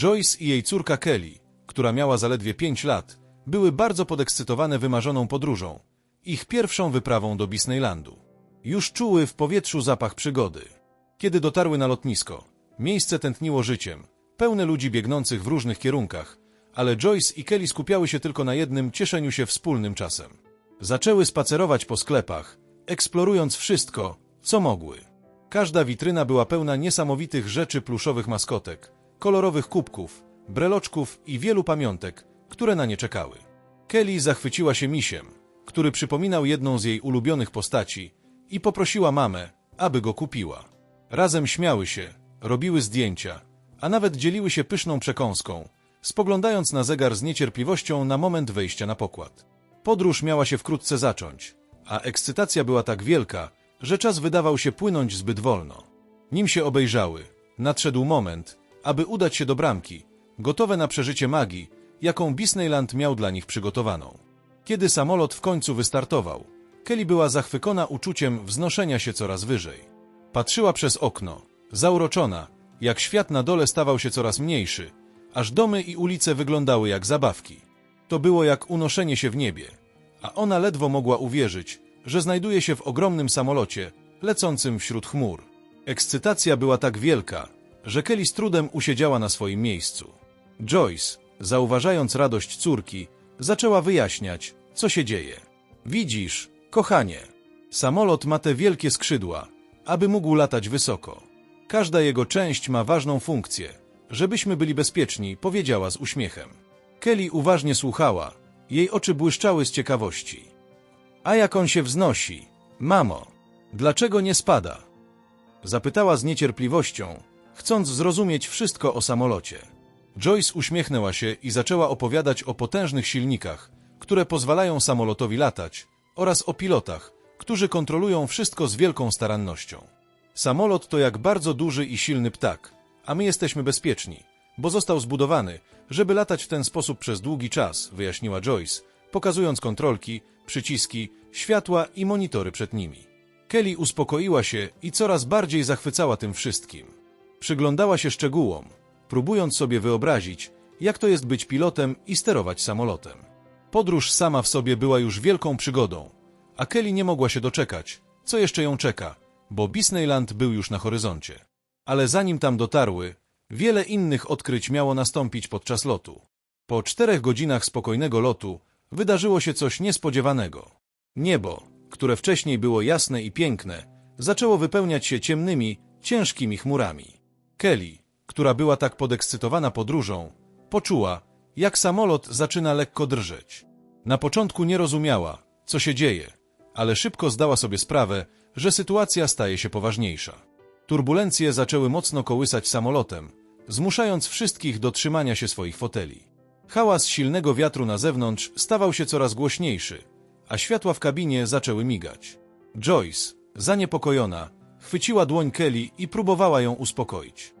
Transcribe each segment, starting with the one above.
Joyce i jej córka Kelly, która miała zaledwie 5 lat, były bardzo podekscytowane wymarzoną podróżą, ich pierwszą wyprawą do Disneylandu. Już czuły w powietrzu zapach przygody. Kiedy dotarły na lotnisko, miejsce tętniło życiem, pełne ludzi biegnących w różnych kierunkach, ale Joyce i Kelly skupiały się tylko na jednym cieszeniu się wspólnym czasem. Zaczęły spacerować po sklepach, eksplorując wszystko, co mogły. Każda witryna była pełna niesamowitych rzeczy pluszowych maskotek, kolorowych kubków, breloczków i wielu pamiątek, które na nie czekały. Kelly zachwyciła się misiem, który przypominał jedną z jej ulubionych postaci i poprosiła mamę, aby go kupiła. Razem śmiały się, robiły zdjęcia, a nawet dzieliły się pyszną przekąską, spoglądając na zegar z niecierpliwością na moment wejścia na pokład. Podróż miała się wkrótce zacząć, a ekscytacja była tak wielka, że czas wydawał się płynąć zbyt wolno. Nim się obejrzały, nadszedł moment, aby udać się do bramki, gotowe na przeżycie magii, jaką Disneyland miał dla nich przygotowaną. Kiedy samolot w końcu wystartował, Kelly była zachwycona uczuciem wznoszenia się coraz wyżej. Patrzyła przez okno, zauroczona, jak świat na dole stawał się coraz mniejszy, aż domy i ulice wyglądały jak zabawki. To było jak unoszenie się w niebie, a ona ledwo mogła uwierzyć, że znajduje się w ogromnym samolocie, lecącym wśród chmur. Ekscytacja była tak wielka, że Kelly z trudem usiedziała na swoim miejscu. Joyce, zauważając radość córki, zaczęła wyjaśniać, co się dzieje. Widzisz, kochanie, samolot ma te wielkie skrzydła, aby mógł latać wysoko. Każda jego część ma ważną funkcję, żebyśmy byli bezpieczni, powiedziała z uśmiechem. Kelly uważnie słuchała, jej oczy błyszczały z ciekawości. A jak on się wznosi? Mamo, dlaczego nie spada? Zapytała z niecierpliwością, chcąc zrozumieć wszystko o samolocie. Joyce uśmiechnęła się i zaczęła opowiadać o potężnych silnikach, które pozwalają samolotowi latać, oraz o pilotach, którzy kontrolują wszystko z wielką starannością. Samolot to jak bardzo duży i silny ptak, a my jesteśmy bezpieczni, bo został zbudowany, żeby latać w ten sposób przez długi czas, wyjaśniła Joyce, pokazując kontrolki, przyciski, światła i monitory przed nimi. Kelly uspokoiła się i coraz bardziej zachwycała tym wszystkim. Przyglądała się szczegółom, próbując sobie wyobrazić, jak to jest być pilotem i sterować samolotem. Podróż sama w sobie była już wielką przygodą, a Kelly nie mogła się doczekać, co jeszcze ją czeka, bo Disneyland był już na horyzoncie. Ale zanim tam dotarły, wiele innych odkryć miało nastąpić podczas lotu. Po czterech godzinach spokojnego lotu wydarzyło się coś niespodziewanego. Niebo, które wcześniej było jasne i piękne, zaczęło wypełniać się ciemnymi, ciężkimi chmurami. Kelly, która była tak podekscytowana podróżą, poczuła, jak samolot zaczyna lekko drżeć. Na początku nie rozumiała, co się dzieje, ale szybko zdała sobie sprawę, że sytuacja staje się poważniejsza. Turbulencje zaczęły mocno kołysać samolotem, zmuszając wszystkich do trzymania się swoich foteli. Hałas silnego wiatru na zewnątrz stawał się coraz głośniejszy, a światła w kabinie zaczęły migać. Joyce, zaniepokojona, chwyciła dłoń Kelly i próbowała ją uspokoić.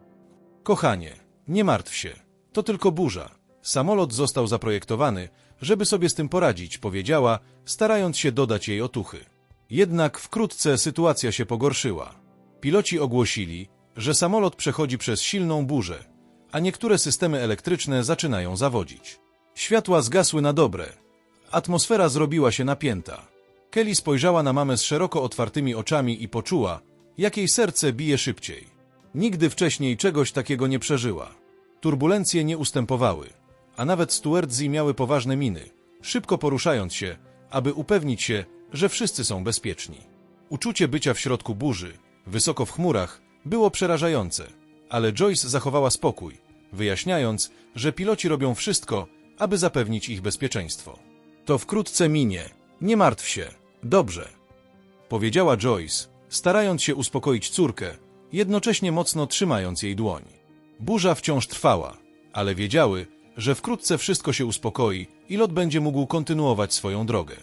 Kochanie, nie martw się, to tylko burza. Samolot został zaprojektowany, żeby sobie z tym poradzić, powiedziała, starając się dodać jej otuchy. Jednak wkrótce sytuacja się pogorszyła. Piloci ogłosili, że samolot przechodzi przez silną burzę, a niektóre systemy elektryczne zaczynają zawodzić. Światła zgasły na dobre. Atmosfera zrobiła się napięta. Kelly spojrzała na mamę z szeroko otwartymi oczami i poczuła, jak jej serce bije szybciej. Nigdy wcześniej czegoś takiego nie przeżyła. Turbulencje nie ustępowały, a nawet stewardzi miały poważne miny, szybko poruszając się, aby upewnić się, że wszyscy są bezpieczni. Uczucie bycia w środku burzy, wysoko w chmurach, było przerażające, ale Joyce zachowała spokój, wyjaśniając, że piloci robią wszystko, aby zapewnić ich bezpieczeństwo. To wkrótce minie. Nie martw się. Dobrze. Powiedziała Joyce, starając się uspokoić córkę, jednocześnie mocno trzymając jej dłoń. Burza wciąż trwała, ale wiedziały, że wkrótce wszystko się uspokoi i lot będzie mógł kontynuować swoją drogę.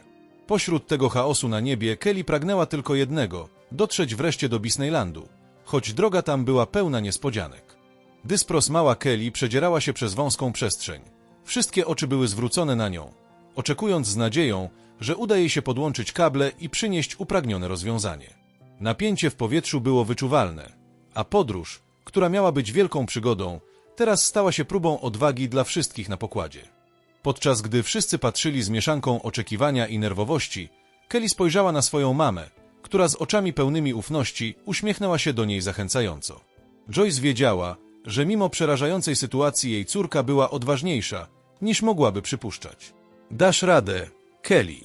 Pośród tego chaosu na niebie Kelly pragnęła tylko jednego dotrzeć wreszcie do Disneylandu, choć droga tam była pełna niespodzianek. Dyspros mała Kelly przedzierała się przez wąską przestrzeń. Wszystkie oczy były zwrócone na nią, oczekując z nadzieją, że uda jej się podłączyć kable i przynieść upragnione rozwiązanie. Napięcie w powietrzu było wyczuwalne, a podróż, która miała być wielką przygodą, teraz stała się próbą odwagi dla wszystkich na pokładzie. Podczas gdy wszyscy patrzyli z mieszanką oczekiwania i nerwowości, Kelly spojrzała na swoją mamę, która z oczami pełnymi ufności uśmiechnęła się do niej zachęcająco. Joyce wiedziała, że mimo przerażającej sytuacji jej córka była odważniejsza, niż mogłaby przypuszczać. Dasz radę, Kelly.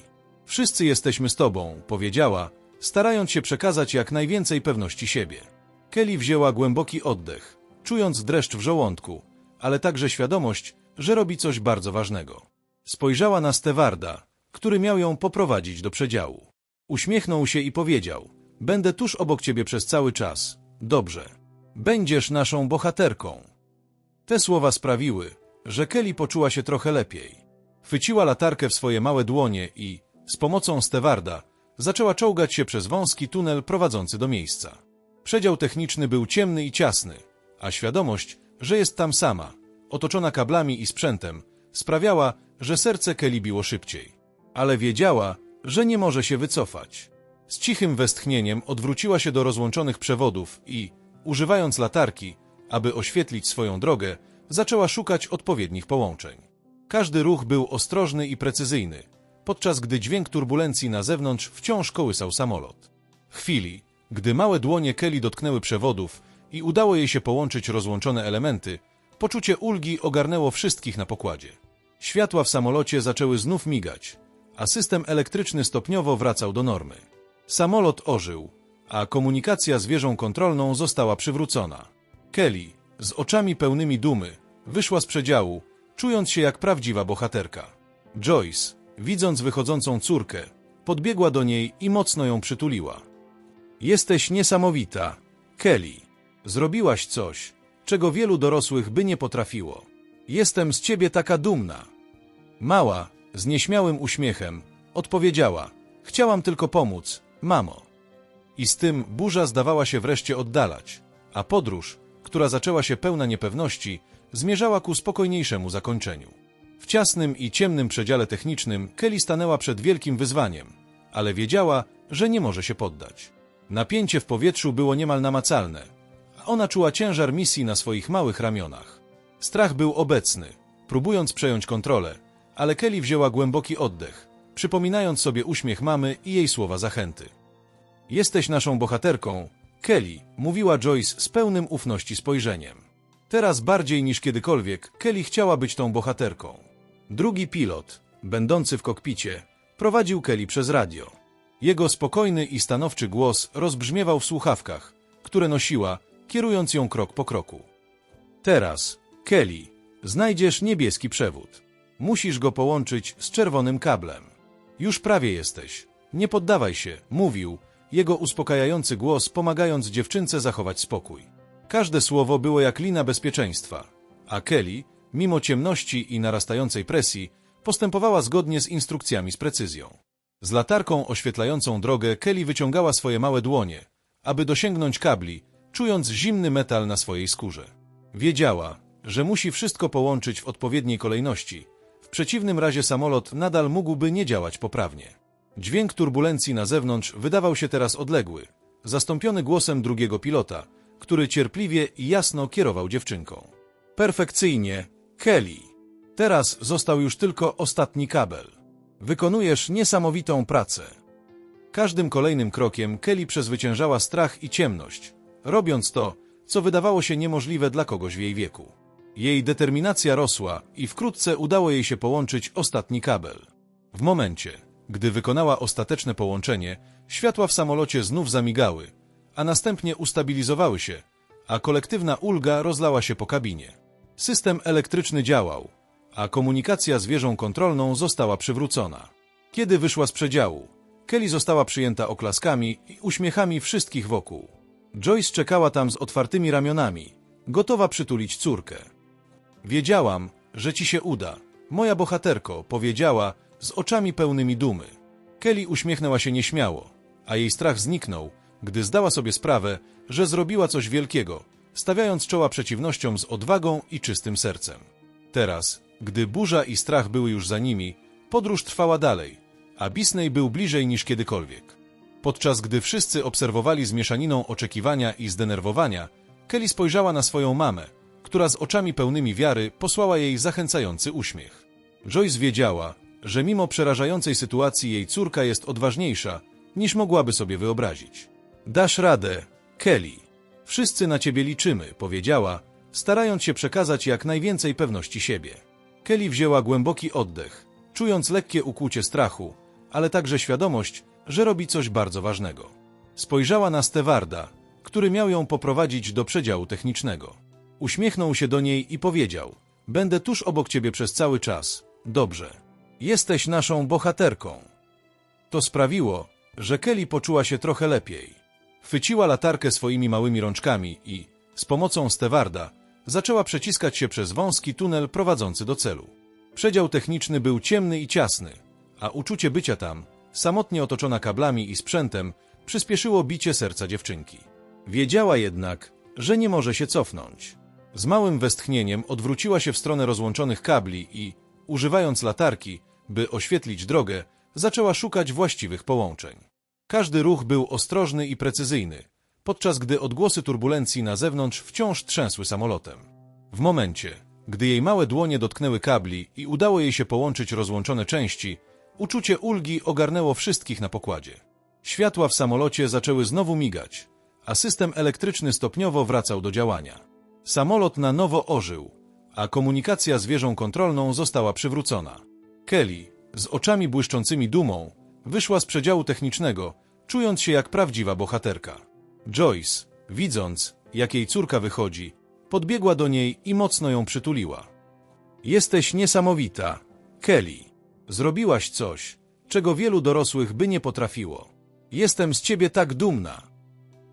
Wszyscy jesteśmy z tobą, powiedziała, starając się przekazać jak najwięcej pewności siebie. Kelly wzięła głęboki oddech, czując dreszcz w żołądku, ale także świadomość, że robi coś bardzo ważnego. Spojrzała na Stewarda, który miał ją poprowadzić do przedziału. Uśmiechnął się i powiedział: Będę tuż obok ciebie przez cały czas. Dobrze. Będziesz naszą bohaterką. Te słowa sprawiły, że Kelly poczuła się trochę lepiej. Chwyciła latarkę w swoje małe dłonie i, z pomocą Stewarda, zaczęła czołgać się przez wąski tunel prowadzący do miejsca. Przedział techniczny był ciemny i ciasny, a świadomość, że jest tam sama, otoczona kablami i sprzętem, sprawiała, że serce Kelly biło szybciej. Ale wiedziała, że nie może się wycofać. Z cichym westchnieniem odwróciła się do rozłączonych przewodów i, używając latarki, aby oświetlić swoją drogę, zaczęła szukać odpowiednich połączeń. Każdy ruch był ostrożny i precyzyjny, podczas gdy dźwięk turbulencji na zewnątrz wciąż kołysał samolot. Chwili, gdy małe dłonie Kelly dotknęły przewodów i udało jej się połączyć rozłączone elementy, poczucie ulgi ogarnęło wszystkich na pokładzie. Światła w samolocie zaczęły znów migać, a system elektryczny stopniowo wracał do normy. Samolot ożył, a komunikacja z wieżą kontrolną została przywrócona. Kelly, z oczami pełnymi dumy, wyszła z przedziału, czując się jak prawdziwa bohaterka. Joyce, widząc wychodzącą córkę, podbiegła do niej i mocno ją przytuliła. Jesteś niesamowita, Kelly. Zrobiłaś coś, czego wielu dorosłych by nie potrafiło. Jestem z ciebie taka dumna. Mała, z nieśmiałym uśmiechem, odpowiedziała: Chciałam tylko pomóc, mamo. I z tym burza zdawała się wreszcie oddalać, a podróż, która zaczęła się pełna niepewności, zmierzała ku spokojniejszemu zakończeniu. W ciasnym i ciemnym przedziale technicznym Kelly stanęła przed wielkim wyzwaniem, ale wiedziała, że nie może się poddać. Napięcie w powietrzu było niemal namacalne, a ona czuła ciężar misji na swoich małych ramionach. Strach był obecny, próbując przejąć kontrolę, ale Kelly wzięła głęboki oddech, przypominając sobie uśmiech mamy i jej słowa zachęty. Jesteś naszą bohaterką, Kelly, mówiła Joyce z pełnym ufności spojrzeniem. Teraz bardziej niż kiedykolwiek Kelly chciała być tą bohaterką. Drugi pilot, będący w kokpicie, prowadził Kelly przez radio. Jego spokojny i stanowczy głos rozbrzmiewał w słuchawkach, które nosiła, kierując ją krok po kroku. Teraz, Kelly, znajdziesz niebieski przewód. Musisz go połączyć z czerwonym kablem. Już prawie jesteś. Nie poddawaj się, mówił, jego uspokajający głos pomagając dziewczynce zachować spokój. Każde słowo było jak lina bezpieczeństwa, a Kelly, mimo ciemności i narastającej presji, postępowała zgodnie z instrukcjami z precyzją. Z latarką oświetlającą drogę Kelly wyciągała swoje małe dłonie, aby dosięgnąć kabli, czując zimny metal na swojej skórze. Wiedziała, że musi wszystko połączyć w odpowiedniej kolejności, w przeciwnym razie samolot nadal mógłby nie działać poprawnie. Dźwięk turbulencji na zewnątrz wydawał się teraz odległy, zastąpiony głosem drugiego pilota, który cierpliwie i jasno kierował dziewczynką. Perfekcyjnie, Kelly. Teraz został już tylko ostatni kabel. Wykonujesz niesamowitą pracę. Każdym kolejnym krokiem Kelly przezwyciężała strach i ciemność, robiąc to, co wydawało się niemożliwe dla kogoś w jej wieku. Jej determinacja rosła i wkrótce udało jej się połączyć ostatni kabel. W momencie, gdy wykonała ostateczne połączenie, światła w samolocie znów zamigały, a następnie ustabilizowały się, a kolektywna ulga rozlała się po kabinie. System elektryczny działał, a komunikacja z wieżą kontrolną została przywrócona. Kiedy wyszła z przedziału, Kelly została przyjęta oklaskami i uśmiechami wszystkich wokół. Joyce czekała tam z otwartymi ramionami, gotowa przytulić córkę. Wiedziałam, że ci się uda. Moja bohaterko, powiedziała, z oczami pełnymi dumy. Kelly uśmiechnęła się nieśmiało, a jej strach zniknął, gdy zdała sobie sprawę, że zrobiła coś wielkiego, stawiając czoła przeciwnościom z odwagą i czystym sercem. Teraz, gdy burza i strach były już za nimi, podróż trwała dalej, a Bisney był bliżej niż kiedykolwiek. Podczas gdy wszyscy obserwowali z mieszaniną oczekiwania i zdenerwowania, Kelly spojrzała na swoją mamę, która z oczami pełnymi wiary posłała jej zachęcający uśmiech. Joyce wiedziała, że mimo przerażającej sytuacji jej córka jest odważniejsza, niż mogłaby sobie wyobrazić. Dasz radę, Kelly. Wszyscy na ciebie liczymy, powiedziała, starając się przekazać jak najwięcej pewności siebie. Kelly wzięła głęboki oddech, czując lekkie ukłucie strachu, ale także świadomość, że robi coś bardzo ważnego. Spojrzała na Stewarda, który miał ją poprowadzić do przedziału technicznego. Uśmiechnął się do niej i powiedział: Będę tuż obok ciebie przez cały czas. Dobrze. Jesteś naszą bohaterką. To sprawiło, że Kelly poczuła się trochę lepiej. Chwyciła latarkę swoimi małymi rączkami i, z pomocą Stewarda, zaczęła przeciskać się przez wąski tunel prowadzący do celu. Przedział techniczny był ciemny i ciasny, a uczucie bycia tam, samotnie otoczona kablami i sprzętem, przyspieszyło bicie serca dziewczynki. Wiedziała jednak, że nie może się cofnąć. Z małym westchnieniem odwróciła się w stronę rozłączonych kabli i, używając latarki, by oświetlić drogę, zaczęła szukać właściwych połączeń. Każdy ruch był ostrożny i precyzyjny, podczas gdy odgłosy turbulencji na zewnątrz wciąż trzęsły samolotem. W momencie, gdy jej małe dłonie dotknęły kabli i udało jej się połączyć rozłączone części, uczucie ulgi ogarnęło wszystkich na pokładzie. Światła w samolocie zaczęły znowu migać, a system elektryczny stopniowo wracał do działania. Samolot na nowo ożył, a komunikacja z wieżą kontrolną została przywrócona. Kelly, z oczami błyszczącymi dumą, wyszła z przedziału technicznego, czując się jak prawdziwa bohaterka. Joyce, widząc, jak jej córka wychodzi, podbiegła do niej i mocno ją przytuliła. Jesteś niesamowita, Kelly. Zrobiłaś coś, czego wielu dorosłych by nie potrafiło. Jestem z ciebie tak dumna.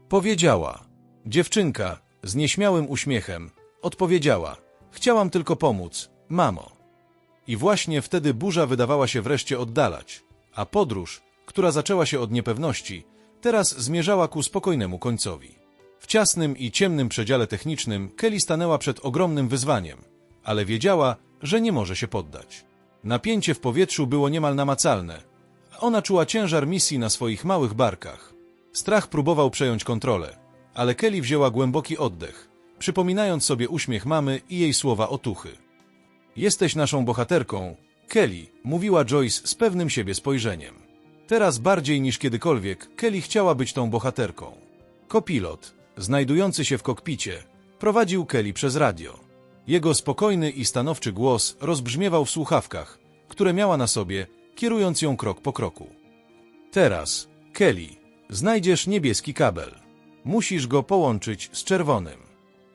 Powiedziała. Dziewczynka, z nieśmiałym uśmiechem, odpowiedziała. Chciałam tylko pomóc, mamo. I właśnie wtedy burza wydawała się wreszcie oddalać, a podróż, która zaczęła się od niepewności, teraz zmierzała ku spokojnemu końcowi. W ciasnym i ciemnym przedziale technicznym Kelly stanęła przed ogromnym wyzwaniem, ale wiedziała, że nie może się poddać. Napięcie w powietrzu było niemal namacalne, a ona czuła ciężar misji na swoich małych barkach. Strach próbował przejąć kontrolę, ale Kelly wzięła głęboki oddech, przypominając sobie uśmiech mamy i jej słowa otuchy. Jesteś naszą bohaterką, Kelly, mówiła Joyce z pewnym siebie spojrzeniem. Teraz bardziej niż kiedykolwiek Kelly chciała być tą bohaterką. Kopilot, znajdujący się w kokpicie, prowadził Kelly przez radio. Jego spokojny i stanowczy głos rozbrzmiewał w słuchawkach, które miała na sobie, kierując ją krok po kroku. Teraz, Kelly, znajdziesz niebieski kabel. Musisz go połączyć z czerwonym.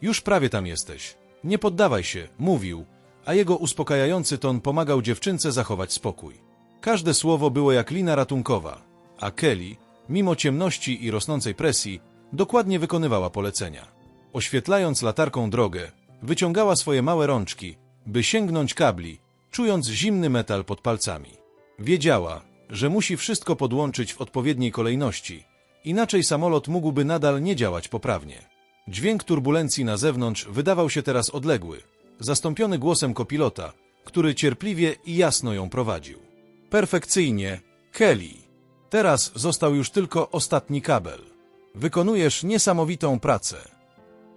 Już prawie tam jesteś. Nie poddawaj się, mówił, a jego uspokajający ton pomagał dziewczynce zachować spokój. Każde słowo było jak lina ratunkowa, a Kelly, mimo ciemności i rosnącej presji, dokładnie wykonywała polecenia. Oświetlając latarką drogę, wyciągała swoje małe rączki, by sięgnąć kabli, czując zimny metal pod palcami. Wiedziała, że musi wszystko podłączyć w odpowiedniej kolejności, inaczej samolot mógłby nadal nie działać poprawnie. Dźwięk turbulencji na zewnątrz wydawał się teraz odległy, zastąpiony głosem kopilota, który cierpliwie i jasno ją prowadził. Perfekcyjnie, Kelly. Teraz został już tylko ostatni kabel. Wykonujesz niesamowitą pracę.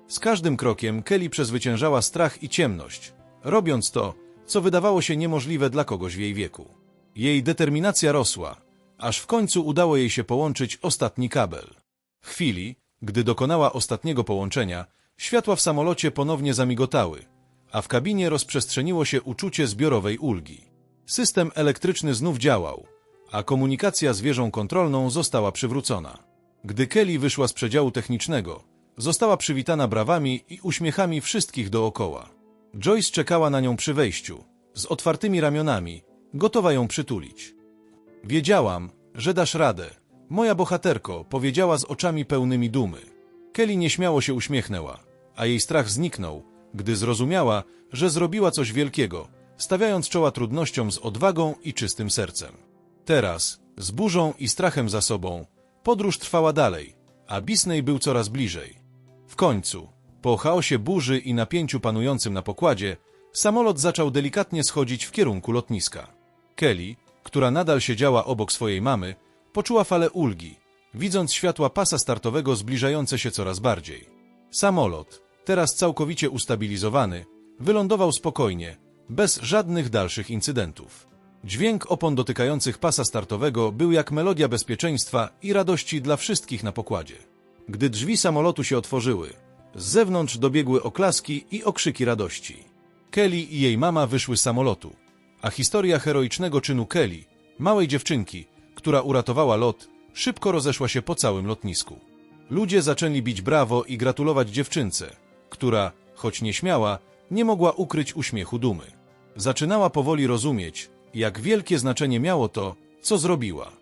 Z każdym krokiem Kelly przezwyciężała strach i ciemność, robiąc to, co wydawało się niemożliwe dla kogoś w jej wieku. Jej determinacja rosła, aż w końcu udało jej się połączyć ostatni kabel. W chwili, gdy dokonała ostatniego połączenia, światła w samolocie ponownie zamigotały, a w kabinie rozprzestrzeniło się uczucie zbiorowej ulgi. System elektryczny znów działał, a komunikacja z wieżą kontrolną została przywrócona. Gdy Kelly wyszła z przedziału technicznego, została przywitana brawami i uśmiechami wszystkich dookoła. Joyce czekała na nią przy wejściu, z otwartymi ramionami, gotowa ją przytulić. Wiedziałam, że dasz radę. Moja bohaterko, powiedziała z oczami pełnymi dumy. Kelly nieśmiało się uśmiechnęła, a jej strach zniknął, gdy zrozumiała, że zrobiła coś wielkiego, stawiając czoła trudnościom z odwagą i czystym sercem. Teraz, z burzą i strachem za sobą, podróż trwała dalej, a Bisney był coraz bliżej. W końcu, po chaosie burzy i napięciu panującym na pokładzie, samolot zaczął delikatnie schodzić w kierunku lotniska. Kelly, która nadal siedziała obok swojej mamy, poczuła falę ulgi, widząc światła pasa startowego zbliżające się coraz bardziej. Samolot, teraz całkowicie ustabilizowany, wylądował spokojnie, bez żadnych dalszych incydentów. Dźwięk opon dotykających pasa startowego był jak melodia bezpieczeństwa i radości dla wszystkich na pokładzie. Gdy drzwi samolotu się otworzyły, z zewnątrz dobiegły oklaski i okrzyki radości. Kelly i jej mama wyszły z samolotu, a historia heroicznego czynu Kelly, małej dziewczynki, która uratowała lot, szybko rozeszła się po całym lotnisku. Ludzie zaczęli bić brawo i gratulować dziewczynce, która, choć nieśmiała, nie mogła ukryć uśmiechu dumy. Zaczynała powoli rozumieć, jak wielkie znaczenie miało to, co zrobiła.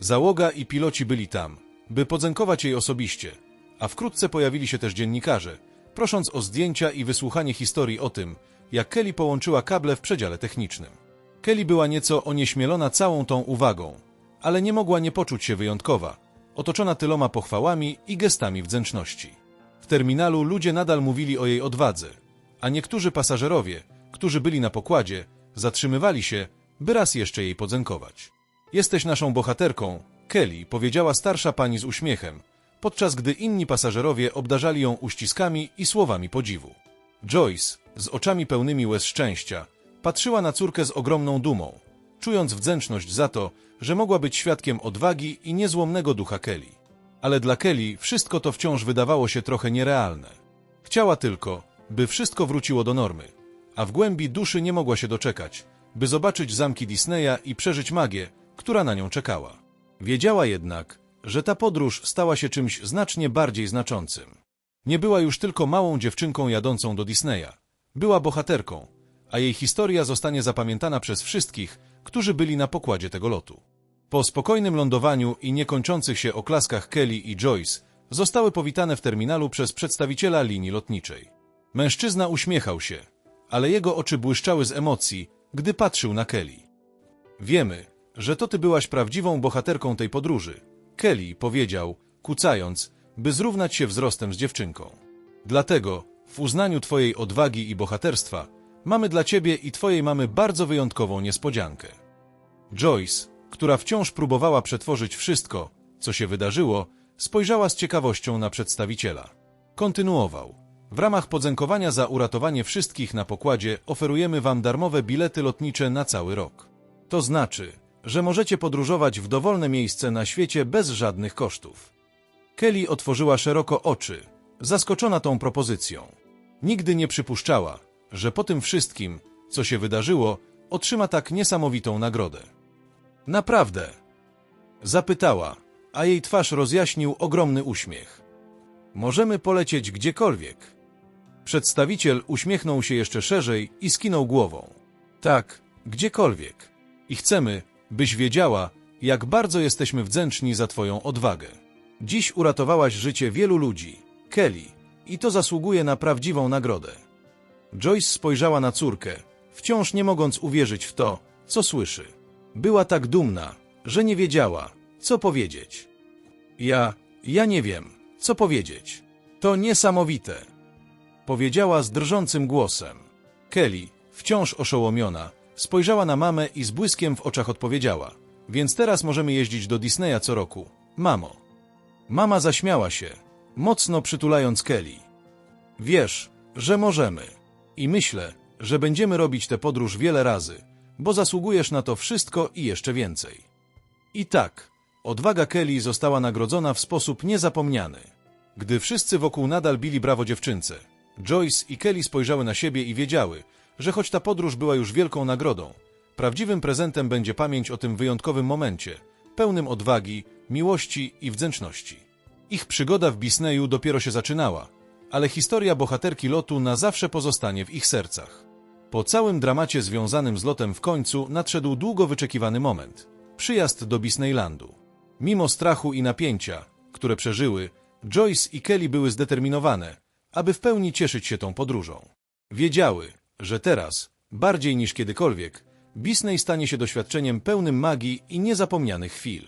Załoga i piloci byli tam, by podziękować jej osobiście, a wkrótce pojawili się też dziennikarze, prosząc o zdjęcia i wysłuchanie historii o tym, jak Kelly połączyła kable w przedziale technicznym. Kelly była nieco onieśmielona całą tą uwagą, ale nie mogła nie poczuć się wyjątkowa, otoczona tyloma pochwałami i gestami wdzięczności. W terminalu ludzie nadal mówili o jej odwadze, a niektórzy pasażerowie, którzy byli na pokładzie, zatrzymywali się, by raz jeszcze jej podziękować. Jesteś naszą bohaterką, Kelly, powiedziała starsza pani z uśmiechem, podczas gdy inni pasażerowie obdarzali ją uściskami i słowami podziwu. Joyce, z oczami pełnymi łez szczęścia, patrzyła na córkę z ogromną dumą, czując wdzięczność za to, że mogła być świadkiem odwagi i niezłomnego ducha Kelly. Ale dla Kelly wszystko to wciąż wydawało się trochę nierealne. Chciała tylko, by wszystko wróciło do normy, a w głębi duszy nie mogła się doczekać, by zobaczyć zamki Disneya i przeżyć magię, która na nią czekała. Wiedziała jednak, że ta podróż stała się czymś znacznie bardziej znaczącym. Nie była już tylko małą dziewczynką jadącą do Disneya. Była bohaterką, a jej historia zostanie zapamiętana przez wszystkich, którzy byli na pokładzie tego lotu. Po spokojnym lądowaniu i niekończących się oklaskach Kelly i Joyce zostały powitane w terminalu przez przedstawiciela linii lotniczej. Mężczyzna uśmiechał się, ale jego oczy błyszczały z emocji, gdy patrzył na Kelly. Wiemy, że to ty byłaś prawdziwą bohaterką tej podróży, Kelly powiedział, kucając, by zrównać się wzrostem z dziewczynką. Dlatego, w uznaniu twojej odwagi i bohaterstwa, mamy dla ciebie i twojej mamy bardzo wyjątkową niespodziankę. Joyce, która wciąż próbowała przetworzyć wszystko, co się wydarzyło, spojrzała z ciekawością na przedstawiciela. Kontynuował. W ramach podziękowania za uratowanie wszystkich na pokładzie oferujemy wam darmowe bilety lotnicze na cały rok. To znaczy, że możecie podróżować w dowolne miejsce na świecie bez żadnych kosztów. Kelly otworzyła szeroko oczy, zaskoczona tą propozycją. Nigdy nie przypuszczała, że po tym wszystkim, co się wydarzyło, otrzyma tak niesamowitą nagrodę. Naprawdę? Zapytała, a jej twarz rozjaśnił ogromny uśmiech. Możemy polecieć gdziekolwiek. Przedstawiciel uśmiechnął się jeszcze szerzej i skinął głową. Tak, gdziekolwiek. I chcemy, byś wiedziała, jak bardzo jesteśmy wdzięczni za Twoją odwagę. Dziś uratowałaś życie wielu ludzi, Kelly, i to zasługuje na prawdziwą nagrodę. Joyce spojrzała na córkę, wciąż nie mogąc uwierzyć w to, co słyszy. Była tak dumna, że nie wiedziała, co powiedzieć. Ja, ja nie wiem, co powiedzieć. To niesamowite. Powiedziała z drżącym głosem. Kelly, wciąż oszołomiona, spojrzała na mamę i z błyskiem w oczach odpowiedziała. Więc teraz możemy jeździć do Disneya co roku. Mamo. Mama zaśmiała się, mocno przytulając Kelly. Wiesz, że możemy. I myślę, że będziemy robić tę podróż wiele razy, bo zasługujesz na to wszystko i jeszcze więcej. I tak, odwaga Kelly została nagrodzona w sposób niezapomniany. Gdy wszyscy wokół nadal bili brawo dziewczynce, Joyce i Kelly spojrzały na siebie i wiedziały, że choć ta podróż była już wielką nagrodą, prawdziwym prezentem będzie pamięć o tym wyjątkowym momencie, pełnym odwagi, miłości i wdzięczności. Ich przygoda w Disneyu dopiero się zaczynała, ale historia bohaterki lotu na zawsze pozostanie w ich sercach. Po całym dramacie związanym z lotem w końcu nadszedł długo wyczekiwany moment przyjazd do Disneylandu. Mimo strachu i napięcia, które przeżyły, Joyce i Kelly były zdeterminowane, aby w pełni cieszyć się tą podróżą. Wiedziały, że teraz, bardziej niż kiedykolwiek, Disney stanie się doświadczeniem pełnym magii i niezapomnianych chwil.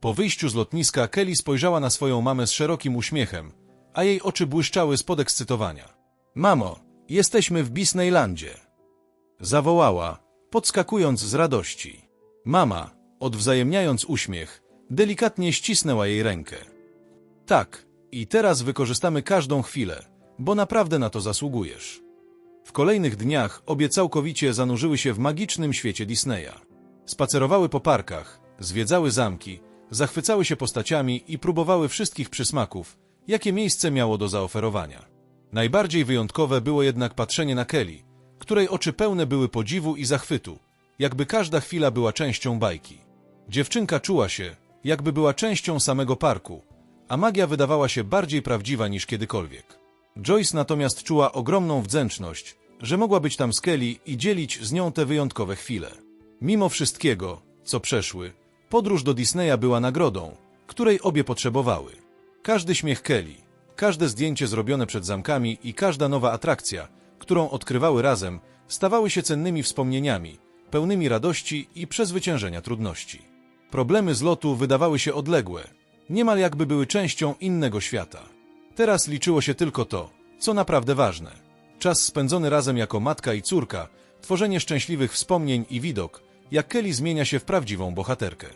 Po wyjściu z lotniska Kelly spojrzała na swoją mamę z szerokim uśmiechem, a jej oczy błyszczały z podekscytowania. Mamo, jesteśmy w Disneylandzie. Zawołała, podskakując z radości. Mama, odwzajemniając uśmiech, delikatnie ścisnęła jej rękę. Tak, i teraz wykorzystamy każdą chwilę, bo naprawdę na to zasługujesz. W kolejnych dniach obie całkowicie zanurzyły się w magicznym świecie Disneya. Spacerowały po parkach, zwiedzały zamki, zachwycały się postaciami i próbowały wszystkich przysmaków, jakie miejsce miało do zaoferowania. Najbardziej wyjątkowe było jednak patrzenie na Kelly, której oczy pełne były podziwu i zachwytu, jakby każda chwila była częścią bajki. Dziewczynka czuła się, jakby była częścią samego parku, a magia wydawała się bardziej prawdziwa niż kiedykolwiek. Joyce natomiast czuła ogromną wdzięczność, że mogła być tam z Kelly i dzielić z nią te wyjątkowe chwile. Mimo wszystkiego, co przeszły, podróż do Disneya była nagrodą, której obie potrzebowały. Każdy śmiech Kelly, każde zdjęcie zrobione przed zamkami i każda nowa atrakcja, którą odkrywały razem, stawały się cennymi wspomnieniami, pełnymi radości i przezwyciężenia trudności. Problemy z lotu wydawały się odległe, niemal jakby były częścią innego świata. Teraz liczyło się tylko to, co naprawdę ważne. Czas spędzony razem jako matka i córka, tworzenie szczęśliwych wspomnień i widok, jak Kelly zmienia się w prawdziwą bohaterkę.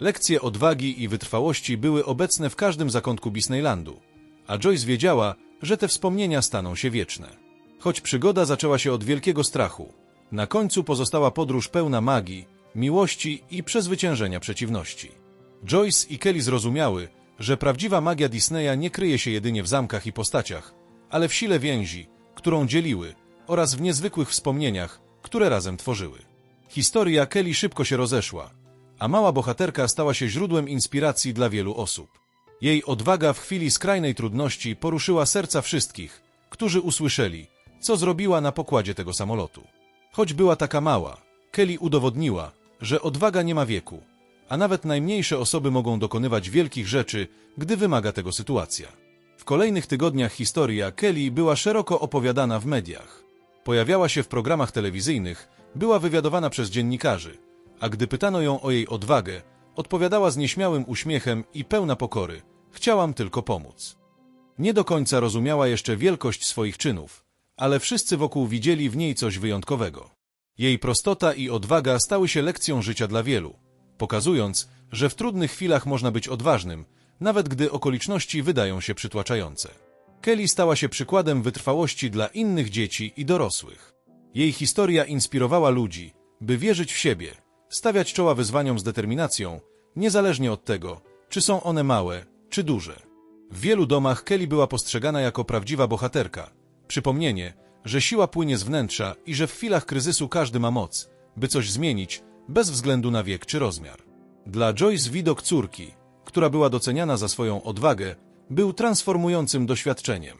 Lekcje odwagi i wytrwałości były obecne w każdym zakątku Disneylandu, a Joyce wiedziała, że te wspomnienia staną się wieczne. Choć przygoda zaczęła się od wielkiego strachu, na końcu pozostała podróż pełna magii, miłości i przezwyciężenia przeciwności. Joyce i Kelly zrozumiały, że prawdziwa magia Disneya nie kryje się jedynie w zamkach i postaciach, ale w sile więzi, którą dzieliły, oraz w niezwykłych wspomnieniach, które razem tworzyły. Historia Kelly szybko się rozeszła, a mała bohaterka stała się źródłem inspiracji dla wielu osób. Jej odwaga w chwili skrajnej trudności poruszyła serca wszystkich, którzy usłyszeli, co zrobiła na pokładzie tego samolotu. Choć była taka mała, Kelly udowodniła, że odwaga nie ma wieku, a nawet najmniejsze osoby mogą dokonywać wielkich rzeczy, gdy wymaga tego sytuacja. W kolejnych tygodniach historia Kelly była szeroko opowiadana w mediach. Pojawiała się w programach telewizyjnych, była wywiadowana przez dziennikarzy, a gdy pytano ją o jej odwagę, odpowiadała z nieśmiałym uśmiechem i pełna pokory: Chciałam tylko pomóc. Nie do końca rozumiała jeszcze wielkość swoich czynów, ale wszyscy wokół widzieli w niej coś wyjątkowego. Jej prostota i odwaga stały się lekcją życia dla wielu, pokazując, że w trudnych chwilach można być odważnym, nawet gdy okoliczności wydają się przytłaczające. Kelly stała się przykładem wytrwałości dla innych dzieci i dorosłych. Jej historia inspirowała ludzi, by wierzyć w siebie, stawiać czoła wyzwaniom z determinacją, niezależnie od tego, czy są one małe, czy duże. W wielu domach Kelly była postrzegana jako prawdziwa bohaterka, przypomnienie, że siła płynie z wnętrza i że w chwilach kryzysu każdy ma moc, by coś zmienić, bez względu na wiek czy rozmiar. Dla Joyce widok córki, która była doceniana za swoją odwagę, był transformującym doświadczeniem.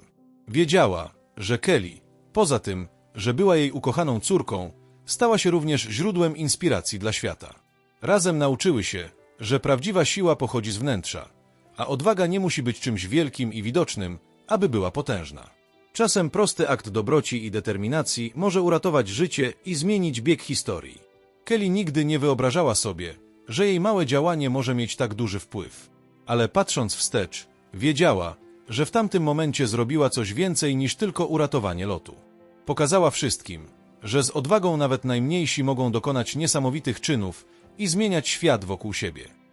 Wiedziała, że Kelly, poza tym, że była jej ukochaną córką, stała się również źródłem inspiracji dla świata. Razem nauczyły się, że prawdziwa siła pochodzi z wnętrza, a odwaga nie musi być czymś wielkim i widocznym, aby była potężna. Czasem prosty akt dobroci i determinacji może uratować życie i zmienić bieg historii. Kelly nigdy nie wyobrażała sobie, że jej małe działanie może mieć tak duży wpływ. Ale patrząc wstecz, wiedziała, że w tamtym momencie zrobiła coś więcej niż tylko uratowanie lotu. Pokazała wszystkim, że z odwagą nawet najmniejsi mogą dokonać niesamowitych czynów i zmieniać świat wokół siebie.